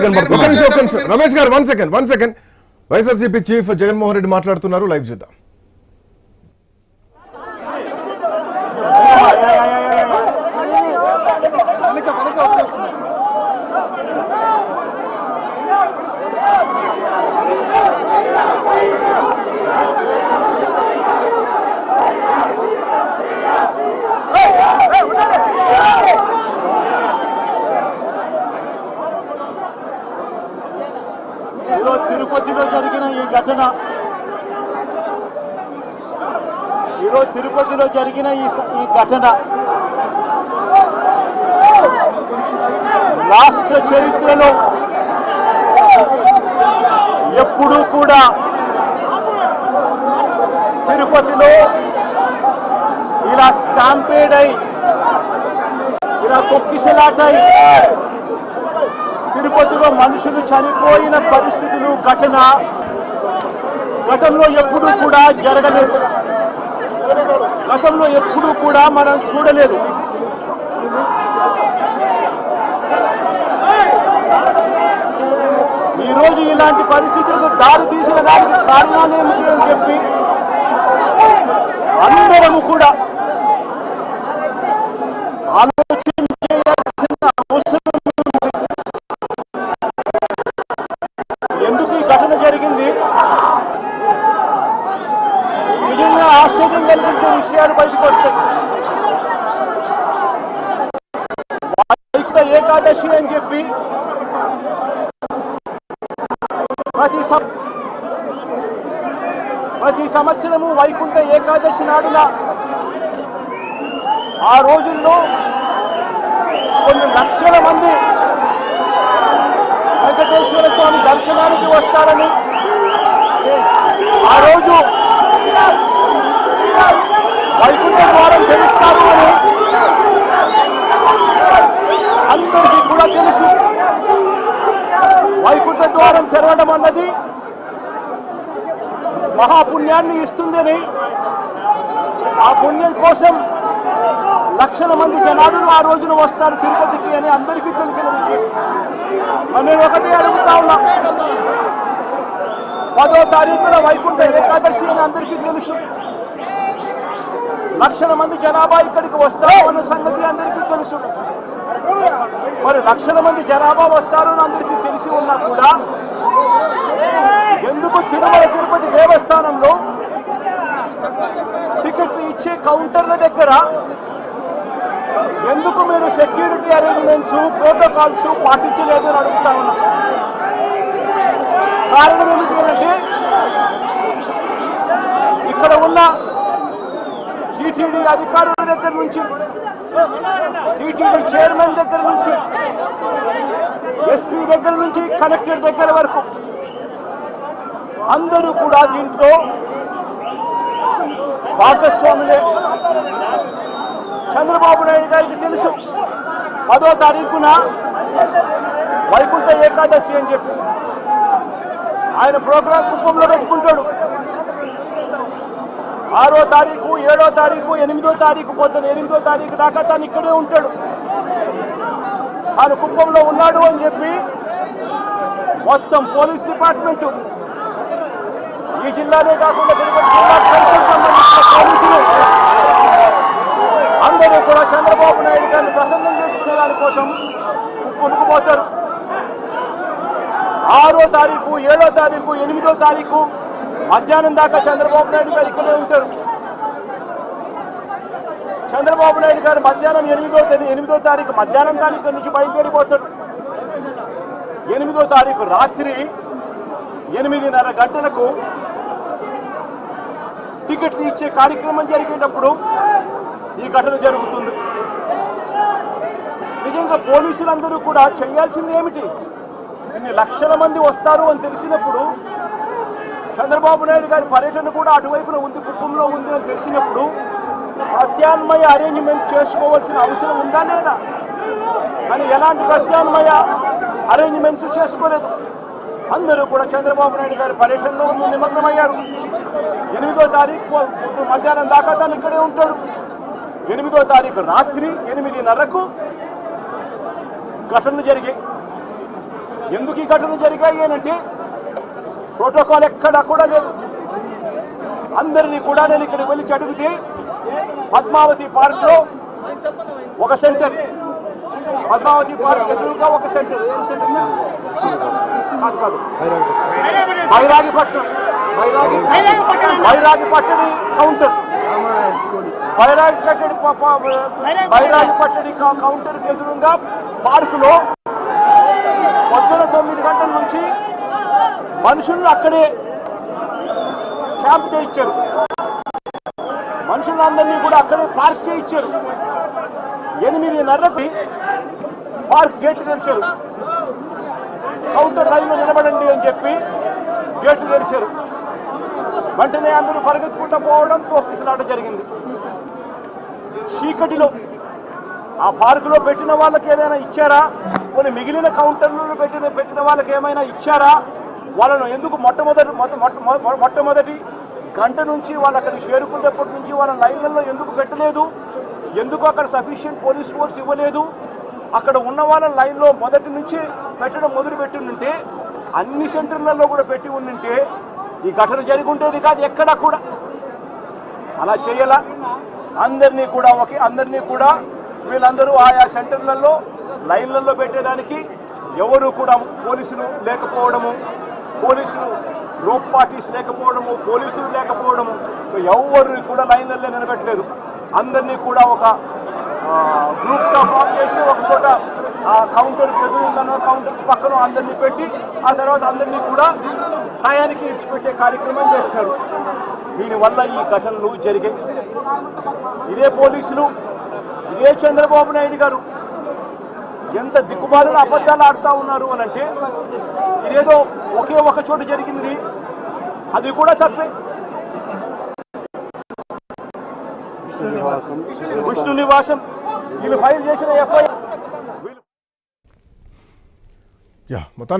ఒక కనబడుతుంది నిమిషం ఒక నిమిషం. Ramesh garu one second one second YSRCP chief Jaganmohan Reddy మాట్లాడుతున్నారు. లైవ్ చూద్దాం ఈరోజు తిరుపతిలో జరిగిన ఈ ఘటన ఈరోజు తిరుపతిలో జరిగిన ఈ ఈ ఘటన రాష్ట్ర చరిత్రలో ఎప్పుడూ కూడా తిరుపతిలో ఇలా స్టాంపేడ్ అయి ఇలా తొక్కిసలాటై తిరుపతిలో మనుషులు చనిపోయిన పరిస్థితులు ఘటన గతంలో ఎప్పుడూ కూడా జరగలేదు. గతంలో ఎప్పుడూ కూడా మనం చూడలేదు. ఈరోజు ఇలాంటి పరిస్థితులకు దారి తీసిన దానికి కారణాలు అని చెప్పి అందరము కూడా ఆశ్చర్యం కలిగించే విషయాలు బయటకు వస్తాయి. ఏకాదశి అని చెప్పి ప్రతి సం- ప్రతి సంవత్సరము వైకుంఠ ఏకాదశి నాడున ఆ రోజుల్లో కొన్ని లక్షల మంది వెంకటేశ్వర స్వామి దర్శనానికి వస్తారని ఆ రోజు వైకుంఠ ద్వారం తెలుస్తారు అని అందరికీ కూడా తెలుసు. వైకుంఠ ద్వారం తెరవడం అన్నది మహాపుణ్యాన్ని ఇస్తుందని ఆ పుణ్యం కోసం లక్షల మంది జనాలు ఆ రోజున వస్తారు తిరుపతికి అని అందరికీ తెలిసిన విషయం. నేను ఒకటి అడుగుతా ఉన్నా. పదో తారీఖున వైకుంఠ ఏకాదశి అని అందరికీ తెలుసు. లక్షల మంది జనాభా ఇక్కడికి వస్తారు అన్న సంగతి అందరికీ తెలుసు. మరి లక్షల మంది జనాభా వస్తారు అని అందరికీ తెలిసి ఉన్నా కూడా ఎందుకు తిరుమల తిరుపతి దేవస్థానంలో టికెట్లు ఇచ్చే కౌంటర్ల దగ్గర ఎందుకు మీరు సెక్యూరిటీ అరేంజ్మెంట్స్ ప్రోటోకాల్స్ పాటించలేదు అని అడుగుతా ఉన్నా? కారణం ఏమిటి అంటే ఇక్కడ ఉన్న టీటీడీ అధికారుల దగ్గర నుంచి టీటీడీ చైర్మన్ దగ్గర నుంచి ఎస్పీ దగ్గర నుంచి కలెక్టర్ దగ్గర వరకు అందరూ కూడా దీంట్లో భాగస్వాములే. చంద్రబాబు నాయుడు గారికి తెలుసు పదో తారీఖున వైకుంఠ ఏకాదశి అని చెప్పి. ఆయన ప్రోగ్రాం కుప్పంలో పెట్టుకుంటాడు. ఆరో తారీఖు ఏడో తారీఖు ఎనిమిదో తారీఖు పొద్దున ఎనిమిదో తారీఖు దాకా తను ఇక్కడే ఉంటాడు. ఆయన కుప్పంలో ఉన్నాడు అని చెప్పి మొత్తం పోలీస్ డిపార్ట్మెంట్ ఈ జిల్లానే కాకుండా పోలీసులు అందరూ కూడా చంద్రబాబు నాయుడు గారిని ప్రసన్నం చేసుకునే దానికోసం కొనుక్కుపోతారు ఆరో తారీఖు ఏడో తారీఖు ఎనిమిదో తారీఖు మధ్యాహ్నం దాకా చంద్రబాబు నాయుడు గారు ఇక్కడే ఉంటారు. చంద్రబాబు నాయుడు గారు మధ్యాహ్నం ఎనిమిదో ఎనిమిదో తారీఖు మధ్యాహ్నం తారీఖు నుంచి బయలుదేరిపోతాడు. ఎనిమిదో తారీఖు రాత్రి ఎనిమిదిన్నర గంటలకు టికెట్లు ఇచ్చే కార్యక్రమం జరిగేటప్పుడు ఈ ఘటన జరుగుతుంది. నిజంగా పోలీసులందరూ కూడా చేయాల్సింది ఏమిటి? ఇన్ని లక్షల మంది వస్తారు అని తెలిసినప్పుడు చంద్రబాబు నాయుడు గారి పర్యటన కూడా అటువైపున ఉంది కుటుంబంలో ఉంది అని తెలిసినప్పుడు ప్రత్యామ్నాయ అరేంజ్మెంట్స్ చేసుకోవాల్సిన అవసరం ఉందా లేదా? కానీ ఎలాంటి ప్రత్యామ్నాయ అరేంజ్మెంట్స్ చేసుకోలేదు. అందరూ కూడా చంద్రబాబు నాయుడు గారి పర్యటనలో నిమగ్నమయ్యారు. ఎనిమిదో తారీఖు మధ్యాహ్నం దాకా తను ఇక్కడే ఉంటాడు. ఎనిమిదో తారీఖు రాత్రి ఎనిమిదిన్నరకు ఘటనలు జరిగాయి. ఎందుకు ఈ ఘటనలు జరిగాయి అంటే ప్రోటోకాల్ ఎక్కడా కూడా లేదు. అందరినీ కూడా నేను ఇక్కడికి వెళ్ళి అడిగితే పద్మావతి పార్క్లో ఒక సెంటర్. పద్మావతి పార్క్ ఎదురుగా ఒక సెంటర్. ఏం సెంటర్ కాదు కాదు. బైరాగిపట్నం. బైరాగి బైరాగిపట్టణి కౌంటర్. బైరాగి కట్టడి ప- ప- బైరాగిపట్టణి కౌ- కౌంటర్ ఎదురుగా పార్కులో పొద్దున తొమ్మిది గంటల నుంచి మనుషులను అక్కడే క్యాంప్ చేయించారు. మనుషులందరినీ కూడా అక్కడే పార్క్ చేయించారు. ఎనిమిదిన్నరకు పార్క్ గేట్లు తెరిచారు. కౌంటర్ లైన్లో నిలబడండి అని చెప్పి గేట్లు తెరిచారు. వెంటనే అందరూ పరిగెత్తుకుంటూ పోవడం తోపిసలాట జరిగింది. చీకటిలో ఆ పార్కులో పెట్టిన వాళ్ళకి ఏదైనా ఇచ్చారా? కొన్ని మిగిలిన కౌంటర్లలో పెట్టిన పెట్టిన వాళ్ళకి ఏమైనా ఇచ్చారా? వాళ్ళను ఎందుకు మొట్టమొదటి మొ- మొట్టమొదటి గంట నుంచి వాళ్ళు అక్కడికి చేరుకునేప్పటి నుంచి వాళ్ళ లైన్లలో ఎందుకు పెట్టలేదు? ఎందుకు అక్కడ సఫిషియంట్ పోలీస్ ఫోర్స్ ఇవ్వలేదు? అక్కడ ఉన్న వాళ్ళ లైన్లో మొదటి నుంచి పెట్టడం మొదలు పెట్టి ఉంటే అన్ని సెంటర్లలో కూడా పెట్టి ఉండింటే ఈ ఘటన జరిగి ఉండేది కాదు ఎక్కడా కూడా. అలా చేయాల. అందరినీ కూడా ఒకే అందరినీ కూడా వీళ్ళందరూ ఆయా సెంటర్లలో లైన్లలో పెట్టేదానికి ఎవరు కూడా పోలీసులు లేకపోవడము పోలీసులు రూప్ పార్టీస్ లేకపోవడము పోలీసులు లేకపోవడము ఎవరు కూడా లైన్లలో నిలబెట్టలేదు. అందరినీ కూడా ఒక గ్రూప్గా ఫామ్ చేసి ఒక చోట ఆ కౌంటర్ ఎదురుందనో కౌంటర్ పక్కన అందరినీ పెట్టి ఆ తర్వాత అందరినీ కూడా టయానికి ఇచ్చిపెట్టే కార్యక్రమం చేస్తారు. దీనివల్ల ఈ ఘటనలు జరిగాయి. ఇదే పోలీసులు ఇదే చంద్రబాబు నాయుడు గారు ఎంత దిక్కుమాలిన అబద్ధాలు ఆడుతూ ఉన్నారు అని అంటే ఇదేదో ఒకే ఒక చోట జరిగింది. అది కూడా తప్పే. విష్ణు నివాసం వీళ్ళు ఫైల్ చేసిన ఎఫ్ఐఆర్. యా మొత్తానికి